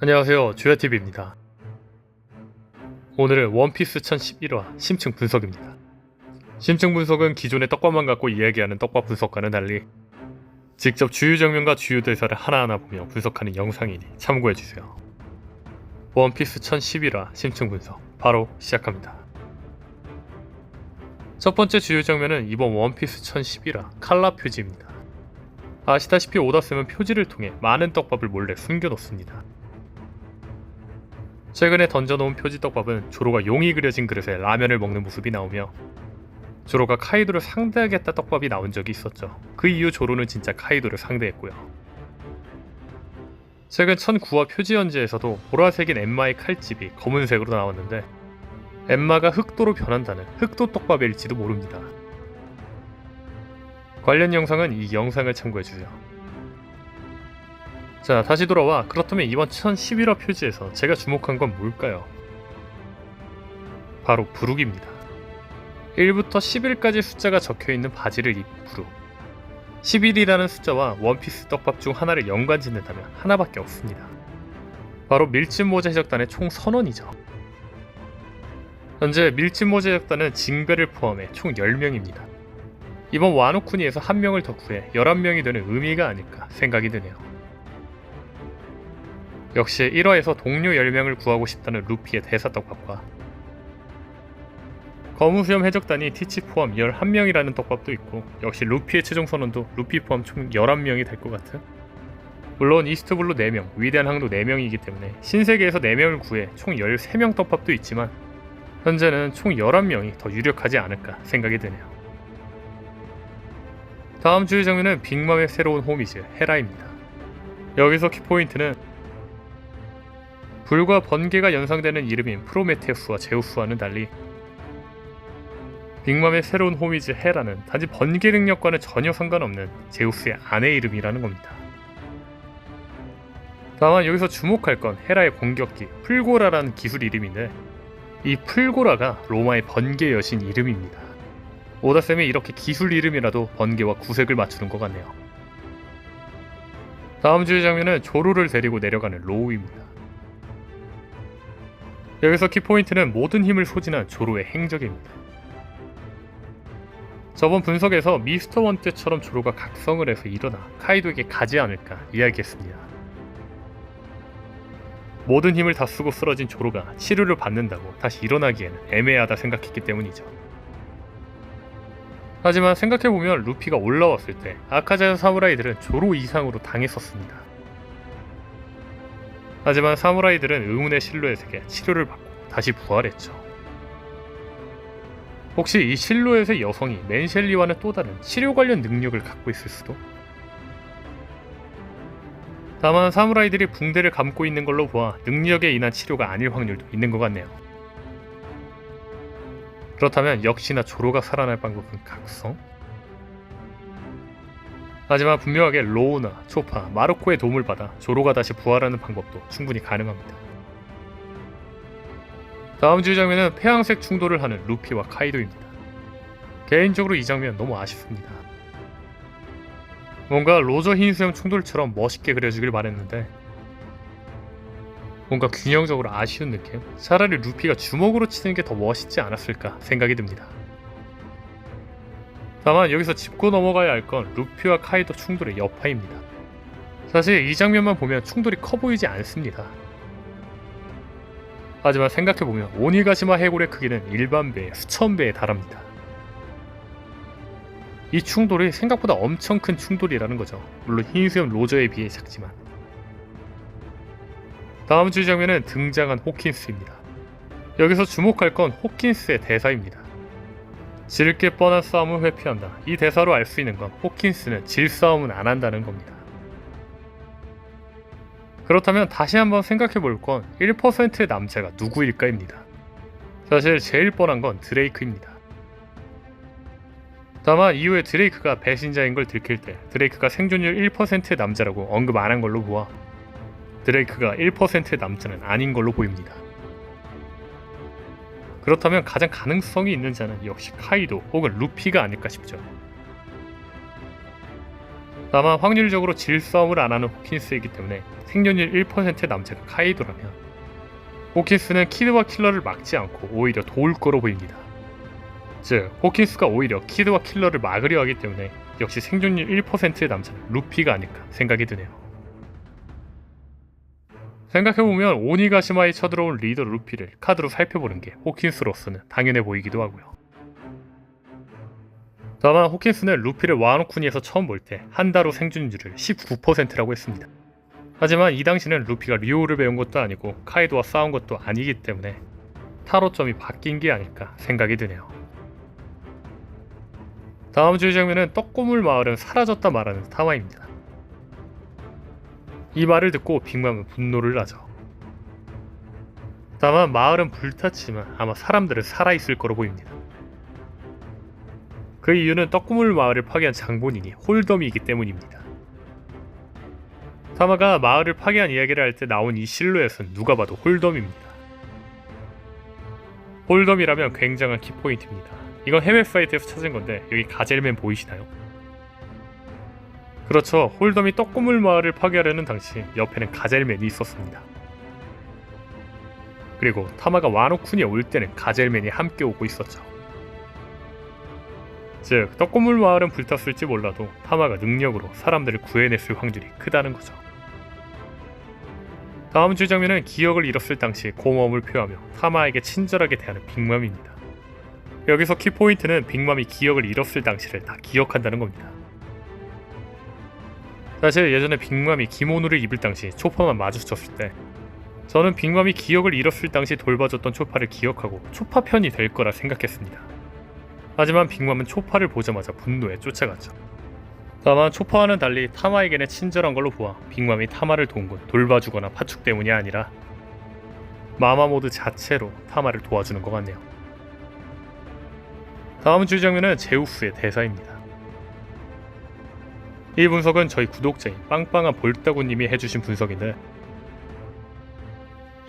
안녕하세요. 주야TV입니다. 오늘은 원피스 1011화 심층 분석입니다. 심층 분석은 기존의 떡밥만 갖고 이야기하는 떡밥 분석과는 달리 직접 주요 장면과 주요 대사를 하나하나 보며 분석하는 영상이니 참고해주세요. 원피스 1011화 심층 분석 바로 시작합니다. 첫 번째 주요 장면은 이번 원피스 1011화 칼라 표지입니다. 아시다시피 오다쌤은 표지를 통해 많은 떡밥을 몰래 숨겨놓습니다 최근에 던져놓은 표지떡밥은 조로가 용이 그려진 그릇에 라면을 먹는 모습이 나오며 조로가 카이도를 상대하겠다 떡밥이 나온 적이 있었죠. 그 이후 조로는 진짜 카이도를 상대했고요. 최근 1009화 표지 연재에서도 보라색인 엠마의 칼집이 검은색으로 나왔는데 엠마가 흑도로 변한다는 흑도 떡밥일지도 모릅니다. 관련 영상은 이 영상을 참고해주세요. 자 다시 돌아와 그렇다면 이번 1011화 표지에서 제가 주목한 건 뭘까요? 바로 부룩입니다. 1부터 10일까지 숫자가 적혀있는 바지를 입은 부룩 11이라는 숫자와 원피스 떡밥 중 하나를 연관 짓는다면 하나밖에 없습니다. 바로 밀짚모자 해적단의 총 선원이죠. 현재 밀짚모자 해적단은 징배를 포함해 총 10명입니다. 이번 와노쿠니에서 한 명을 더 구해 11명이 되는 의미가 아닐까 생각이 드네요. 역시 1화에서 동료 10명을 구하고 싶다는 루피의 대사떡밥과 거무수염 해적단이 티치 포함 11명이라는 떡밥도 있고 역시 루피의 최종 선언도 루피 포함 총 11명이 될 것 같은 물론 이스트블루 4명, 위대한 항도 4명이기 때문에 신세계에서 4명을 구해 총 13명 떡밥도 있지만 현재는 총 11명이 더 유력하지 않을까 생각이 드네요. 다음 주의 장면은 빅맘의 새로운 호미즈 헤라입니다. 여기서 키포인트는 불과 번개가 연상되는 이름인 프로메테우스와 제우스와는 달리 빅맘의 새로운 호미즈 헤라는 단지 번개 능력과는 전혀 상관없는 제우스의 아내 이름이라는 겁니다. 다만 여기서 주목할 건 헤라의 공격기 풀고라라는 기술 이름인데 이 풀고라가 로마의 번개 여신 이름입니다. 오다쌤이 이렇게 기술 이름이라도 번개와 구색을 맞추는 것 같네요. 다음 주의 장면은 조로를 데리고 내려가는 로우입니다. 여기서 키포인트는 모든 힘을 소진한 조로의 행적입니다. 저번 분석에서 미스터 원 때처럼 조로가 각성을 해서 일어나 카이도에게 가지 않을까 이야기했습니다. 모든 힘을 다 쓰고 쓰러진 조로가 치료를 받는다고 다시 일어나기에는 애매하다 생각했기 때문이죠. 하지만 생각해보면 루피가 올라왔을 때 아카자야 사무라이들은 조로 이상으로 당했었습니다. 하지만 사무라이들은 의문의 실루엣에게 치료를 받고 다시 부활했죠. 혹시 이 실루엣의 여성이 맨셸리와는 또 다른 치료 관련 능력을 갖고 있을 수도? 다만 사무라이들이 붕대를 감고 있는 걸로 보아 능력에 인한 치료가 아닐 확률도 있는 것 같네요. 그렇다면 역시나 조로가 살아날 방법은 각성? 하지만 분명하게 로우나 초파, 마르코의 도움을 받아 조로가 다시 부활하는 방법도 충분히 가능합니다. 다음 주 장면은 폐양색 충돌을 하는 루피와 카이도입니다. 개인적으로 이 장면 너무 아쉽습니다. 뭔가 로저 흰수염 충돌처럼 멋있게 그려주길 바랬는데 뭔가 균형적으로 아쉬운 느낌? 차라리 루피가 주먹으로 치는 게 더 멋있지 않았을까 생각이 듭니다. 다만 여기서 짚고 넘어가야 할 건 루피와 카이도 충돌의 여파입니다. 사실 이 장면만 보면 충돌이 커 보이지 않습니다. 하지만 생각해보면 오니가시마 해골의 크기는 일반 배의 수천 배에 달합니다. 이 충돌이 생각보다 엄청 큰 충돌이라는 거죠. 물론 흰수염 로저에 비해 작지만. 다음 주 장면은 등장한 호킨스입니다. 여기서 주목할 건 호킨스의 대사입니다. 질 게 뻔한 싸움을 회피한다. 이 대사로 알 수 있는 건 호킨스는 질 싸움은 안 한다는 겁니다. 그렇다면 다시 한번 생각해 볼 건 1%의 남자가 누구일까입니다. 사실 제일 뻔한 건 드레이크입니다. 다만 이후에 드레이크가 배신자인 걸 들킬 때 드레이크가 생존율 1%의 남자라고 언급 안 한 걸로 보아 드레이크가 1%의 남자는 아닌 걸로 보입니다. 그렇다면 가장 가능성이 있는 자는 역시 카이도 혹은 루피가 아닐까 싶죠. 다만 확률적으로 질싸움을 안 하는 호킨스이기 때문에 생존율 1%의 남자가 카이도라면 호킨스는 키드와 킬러를 막지 않고 오히려 도울 거로 보입니다. 즉, 호킨스가 오히려 키드와 킬러를 막으려 하기 때문에 역시 생존율 1%의 남자는 루피가 아닐까 생각이 드네요. 생각해보면 오니가시마에 쳐들어온 리더 루피를 카드로 살펴보는 게 호킨스로서는 당연해 보이기도 하고요. 다만 호킨스는 루피를 와노쿠니에서 처음 볼 때 한 달 후 생존율을 19%라고 했습니다. 하지만 이 당시는 루피가 리오를 배운 것도 아니고 카이도와 싸운 것도 아니기 때문에 타로점이 바뀐 게 아닐까 생각이 드네요. 다음 주의 장면은 떡고물 마을은 사라졌다 말하는 타마입니다. 이 말을 듣고 빅맘은 분노를 하죠. 다만 마을은 불탔지만 아마 사람들은 살아있을 거로 보입니다. 그 이유는 떡고물 마을을 파괴한 장본인이 홀덤이기 때문입니다. 타마가 마을을 파괴한 이야기를 할 때 나온 이 실루엣은 누가 봐도 홀덤입니다. 홀덤이라면 굉장한 키포인트입니다. 이건 해외 사이트에서 찾은 건데 여기 가젤맨 보이시나요? 그렇죠. 홀덤이 떡고물 마을을 파괴하려는 당시 옆에는 가젤맨이 있었습니다. 그리고 타마가 와노쿠니에 올 때는 가젤맨이 함께 오고 있었죠. 즉, 떡고물 마을은 불탔을지 몰라도 타마가 능력으로 사람들을 구해냈을 확률이 크다는 거죠. 다음 주 장면은 기억을 잃었을 당시 고마움을 표하며 타마에게 친절하게 대하는 빅맘입니다. 여기서 키포인트는 빅맘이 기억을 잃었을 당시를 다 기억한다는 겁니다. 사실 예전에 빅맘이 기모노를 입을 당시 초파만 마주쳤을 때 저는 빅맘이 기억을 잃었을 당시 돌봐줬던 초파를 기억하고 초파 편이 될 거라 생각했습니다. 하지만 빅맘은 초파를 보자마자 분노에 쫓아갔죠. 다만 초파와는 달리 타마에게는 친절한 걸로 보아 빅맘이 타마를 도운 건 돌봐주거나 파축 때문이 아니라 마마모드 자체로 타마를 도와주는 것 같네요. 다음 주 장면은 제우스의 대사입니다. 이 분석은 저희 구독자인 빵빵한 볼따구님이 해주신 분석인데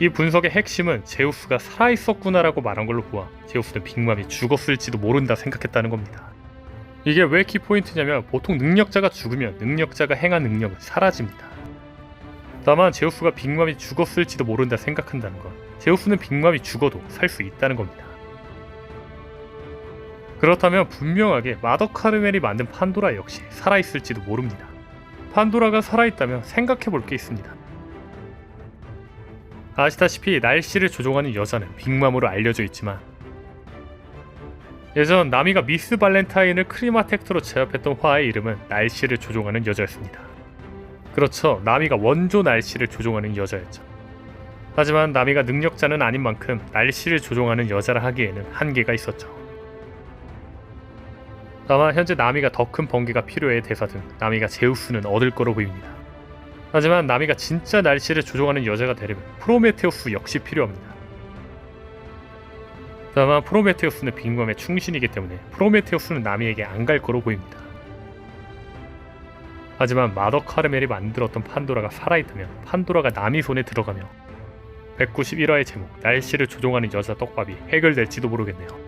이 분석의 핵심은 제우스가 살아있었구나라고 말한 걸로 보아 제우스는 빅맘이 죽었을지도 모른다 생각했다는 겁니다. 이게 왜 키포인트냐면 보통 능력자가 죽으면 능력자가 행한 능력은 사라집니다. 다만 제우스가 빅맘이 죽었을지도 모른다 생각한다는 건 제우스는 빅맘이 죽어도 살 수 있다는 겁니다. 그렇다면 분명하게 마더 카르멜이 만든 판도라 역시 살아있을지도 모릅니다. 판도라가 살아있다면 생각해 볼 게 있습니다. 아시다시피 날씨를 조종하는 여자는 빅맘으로 알려져 있지만 예전 나미가 미스 발렌타인을 크리마텍트로 제압했던 화의 이름은 날씨를 조종하는 여자였습니다. 그렇죠. 나미가 원조 날씨를 조종하는 여자였죠. 하지만 나미가 능력자는 아닌 만큼 날씨를 조종하는 여자라 하기에는 한계가 있었죠. 다만 현재 나미가 더 큰 번개가 필요해 대사 등 나미가 제우스는 얻을 거로 보입니다. 하지만 나미가 진짜 날씨를 조종하는 여자가 되려면 프로메테우스 역시 필요합니다. 다만 프로메테우스는 빅맘의 충신이기 때문에 프로메테우스는 나미에게 안 갈 거로 보입니다. 하지만 마더 카르멜이 만들었던 판도라가 살아있다면 판도라가 나미 손에 들어가며 191화의 제목 날씨를 조종하는 여자 떡밥이 해결될지도 모르겠네요.